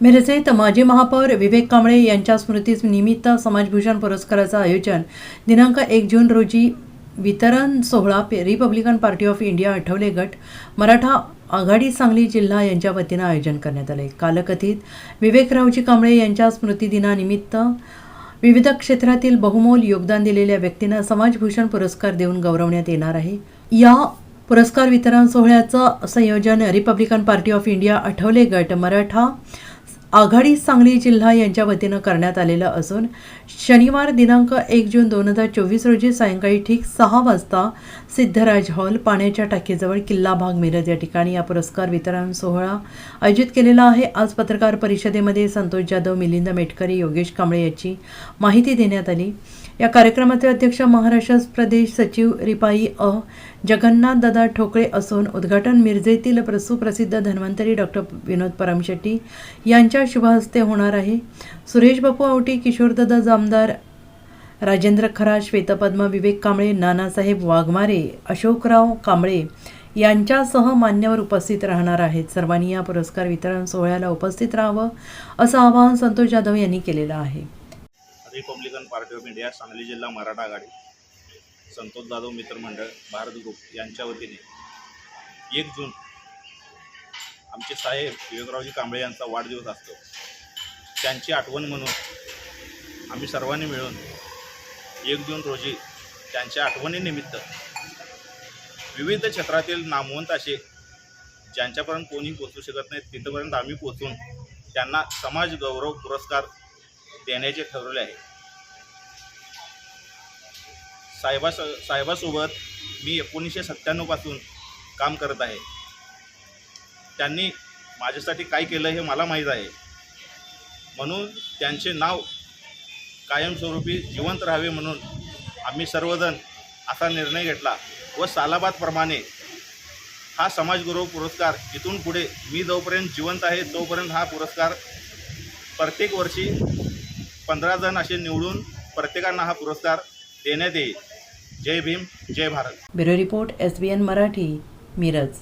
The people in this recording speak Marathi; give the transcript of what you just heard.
मिरजेत माजी महापौर विवेक कांबळे यांच्या स्मृतीनिमित्त समाजभूषण पुरस्काराचं आयोजन. दिनांक एक जून रोजी वितरण सोहळा पे- Republican Party of India Athawale गट मराठा आघाडी सांगली जिल्हा यांच्या वतीनं आयोजन करण्यात आले कालकथित विवेकरावजी कांबळे यांच्या स्मृतिदिनानिमित्त विविध क्षेत्रातील बहुमोल योगदान दिलेल्या व्यक्तींना समाजभूषण पुरस्कार देऊन गौरवण्यात येणार आहे. या पुरस्कार वितरण सोहळ्याचं संयोजन Republican Party of India Athawale गट मराठा आघाडी सांगली जिल्हा यांच्या वतीनं करण्यात आलेलं असून शनिवार दिनांक एक जून दोन हजार चोवीस रोजी सायंकाळी ठीक सहा वाजता सिद्धराज हॉल पाण्याच्या टाकीजवळ किल्ला भाग मिरज या ठिकाणी या पुरस्कार वितरण सोहळा आयोजित केलेला आहे. आज पत्रकार परिषदेमध्ये संतोष जाधव मिलिंद मेटकरी योगेश कांबळे याची माहिती देण्यात आली. या कार्यक्रमाचे अध्यक्ष महाराष्ट्र प्रदेश सचिव रिपाई अ. जगन्नाथ दादा ठोकळे असून उद्घाटन मिरजेतील प्र- सुप्रसिद्ध धन्वंतरी डॉक्टर विनोद परमशेट्टी यांच्या शुभहस्ते होणार आहे. सुरेश बापू आवटी किशोरदादा जामदार राजेंद्र खरा श्वेतपद्म विवेक कांबळे नानासाहेब वाघमारे अशोकराव कांबळे यांच्यासह मान्यवर उपस्थित राहणार आहेत. सर्वांनी या पुरस्कार वितरण सोहळ्याला उपस्थित राहावं असं आवाहन संतोष जाधव यांनी केलेलं आहे. Republican Party of India Sangli जिल्हा मराठा आघाडी संतोष जाधव मित्रमंडळ भारत ग्रुप यांच्या वतीने एक जून आमचे साहेब विवेकरावजी कांबळे यांचा वाढदिवस असतो. त्यांची आठवण म्हणून आम्ही सर्वांनी मिळून एक जून रोजी त्यांच्या आठवणीनिमित्त विविध क्षेत्रातील नामवंत असे ज्यांच्यापर्यंत कोणी पोचू शकत नाही तिथपर्यंत आम्ही पोचून त्यांना समाज गौरव पुरस्कार देण्याचे ठरवले आहे. साहेबा साहेबासोबत मी एकोणीसशे सत्त्याण्णवपासून काम करत आहे. त्यांनी माझ्यासाठी काय केलं हे मला माहीत आहे. म्हणून त्यांचे नाव कायमस्वरूपी जिवंत राहावे म्हणून आम्ही सर्वजण असा निर्णय घेतला व सालाबादप्रमाणे हा समाजगौरव पुरस्कार इथून पुढे मी जोपर्यंत जिवंत आहे तोपर्यंत हा पुरस्कार प्रत्येक वर्षी पंधरा जण असे निवडून प्रत्येकांना हा पुरस्कार देण्यात येईल. जय भीम जय Bharat. Bureau report S B N Marathi Miraj.